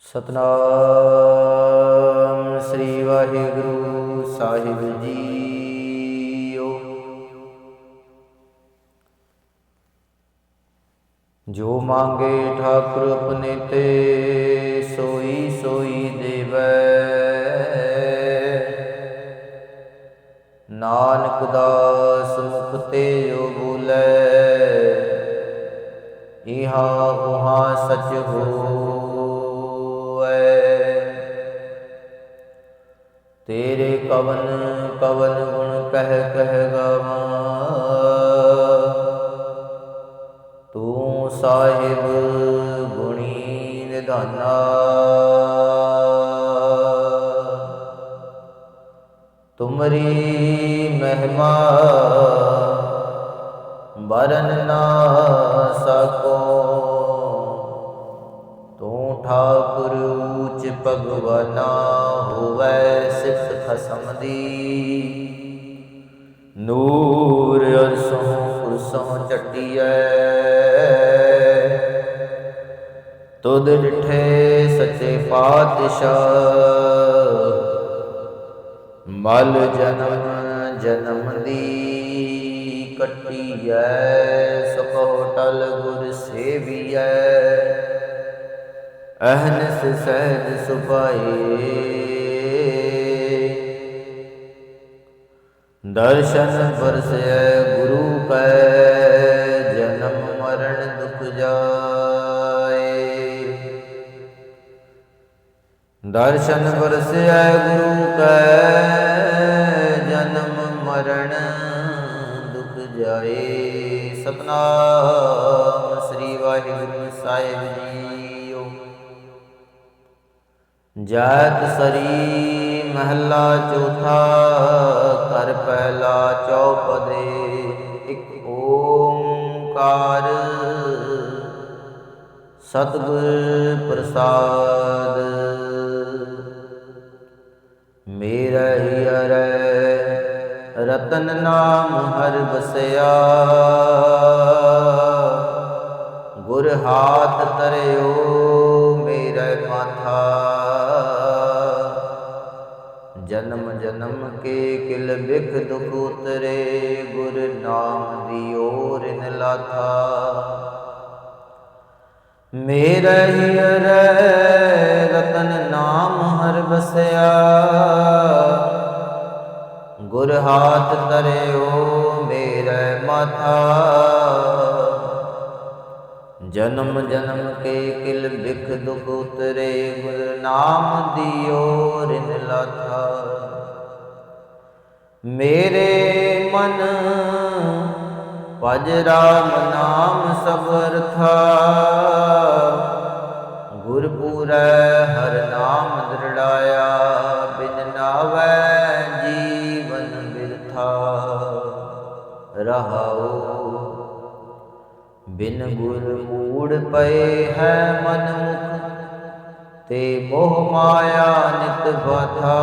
ਸਤਨਾਮ ਸ੍ਰੀ ਵਾਹਿਗੁਰੂ ਸਾਹਿਬ ਜੀਓ। ਜੋ ਮੰਗੇ ਠਾਕੁਰ ਆਪਣੇ ਤੇ, ਸੋਈ ਸੋਈ ਦੇਵੈ। ਨਾਨਕ ਦਾਸ ਮੁਖ ਤੇ ਜੋ ਬੋਲੇ। ਇਹਾ ਉਹਾ ਸਚ ਹੋਏ ਤੇਰੇ ਕਵਨ ਕਵਨ ਗੁਣ ਕਹਿ ਕਹਿ ਗਾਵਾਂ। ਤੂੰ ਸਾਹਿਬ ਗੁਣੀ ਨਿਧਾਨਾ। ਤੁਮਰੀ ਮਹਿਮਾ ਵਰਨ ਨਾ ਸਕੋ। ਤੂੰ ਠਾਕੁਰ ਊਚ ਭਗਵਾਨਾ। ਖਸਮ ਦੀ ਨੂਰ ਅਰਸੋਂ ਕੁਰਸੋਂ ਚਟਿਐ ਤੁਧ ਡਿਠੇ ਸੱਚੇ ਪਾਤਸ਼ਾਹ, ਮਲ ਜਨਮ ਜਨਮ ਦੀ ਕੱਟੀਐ, ਸੁਖੋ ਟਲ ਗੁਰ ਸੇਵੀਐ। ਅਹਨਸ ਸਹਿਜ ਸੁਭਾਏ। ਦਰਸ਼ਨ ਵਰਸੈ ਗੁਰੂ ਕੈ, ਜਨਮ ਮਰਨ ਦੁਖ ਜਾਏ। ਦਰਸ਼ਨ ਵਰਸੈ ਗੁਰੂ ਕੈ, ਜਨਮ ਮਰਨ ਦੁਖ ਜਾਏ। ਸਤਨਾਮ ਸ੍ਰੀ ਵਾਹਿਗੁਰੂ ਸਾਹਿਬ ਜੀਓ। ਜਾਤ ਸਰੀ ਮਹੱਲਾ ਚੌਥਾ ਸਤਗੁਰ ਪ੍ਰਸਾਦ। ਮੇਰਾ ਹੀ ਅਰੈ ਰਤਨ ਨਾਮ ਹਰ ਬਸਿਆ ਗੁਰ ਹਾਥ ਤਰਿਓ ਮੇਰਾ ਮਾਥਾ। ਜਨਮ ਜਨਮ ਕੇ ਕਿਲ ਬਿਖ ਦੁਖ ਉਤਰੇ, ਗੁਰ ਨਾਮ ਦਿਓ ਰਿਨ ਲਾਥਾ ਮੇਰਾ ਹੀ ਰਤਨ ਨਾਮ ਹਰ ਬਸਿਆ ਗੁਰ ਹਾਥ ਤਰਿਓ ਮੇਰਾ ਮਾਥਾ ਜਨਮ ਜਨਮ ਕੇ ਕਿਲ ਬਿਖ ਦੁਖ ਉਤਰੇ, ਗੁਰ ਨਾਮ ਦਿਓ ਰਿਨ ਲਾਥਾ। ਮੇਰੇ ਮਨ ਭਜ ਰਾਮ ਨਾਮ ਸਬਰ ਥਾ ਰਹਾਉ। ਬਿਨ ਗੁਰ ਮੂੜ ਪਏ ਹੈ ਮਨ ਮੁਖ ਤੇ ਮੋਹ ਮਾਇਆ ਨਿਤ ਬਾਧਾ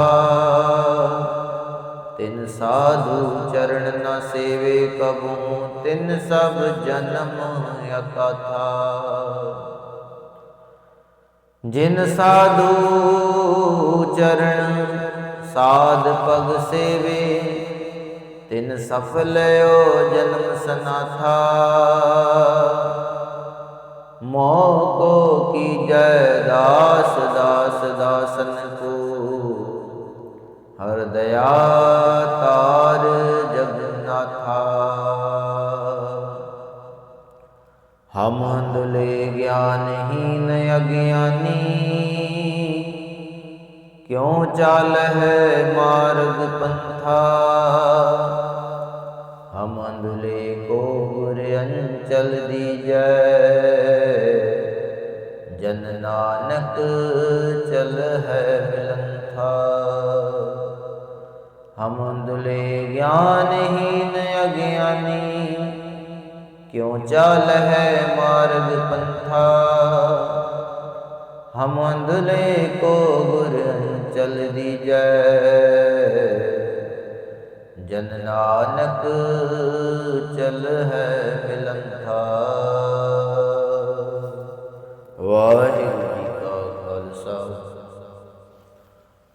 ਤਿਨ ਸਾਧੂ ਚਰਨ ਨ ਸੇਵੇ ਕਬੂ, ਤਿਨ ਸਭ ਜਨਮ ਅਕਥਾ। ਜਿਨ ਸਾਧੂ ਚਰਨ, ਸਾਧ ਪਗ ਸੇਵੇ ਸਫਲਿਓ ਜਨਮ ਸਨਾਥਾ। ਮੋਹ ਕੋ ਕੀਜੈ ਦਾਸ ਦਾਸ, ਦਾਸਨ ਕੋ। ਹਰ ਦਇਆ ਤਾਰ ਜਗਨਾਥਾ ਹਮ ਅੰਧਲੇ ਗਿਆਨਹੀਨ ਅਗਿਆਨੀ। ਕਿਉ ਚਾਲ ਹੈ ਮਾਰਗ ਪੰਥਾ? ਅੰਚਲ ਦੀਜੈ ਜਨ ਨਾਨਕ ਚਲ ਹੈ ਮਿਲੰਥਾ ਹਮ ਅੰਧਲੇ ਗਿਆਨਹੀਨ ਅਗਿਆਨੀ। ਕਿਉ ਚਾਲ ਹੈ ਮਾਰਗ ਪੰਥਾ। ਹਮ ਅੰਧਲੇ ਕੋ ਗੁਰ ਚਲ ਦੀਜੈ ਜਨ ਨਾਨਕ ਚਲ ਹੈ ਮਿਲੰਥਾ। ਵਾਹਿਗੁਰੂ ਜੀ ਕਾ ਖਾਲਸਾ।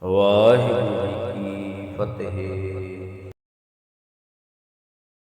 ਵਾਹਿਗੁਰੂ ਜੀ ਕੀ ਫਤਿਹ।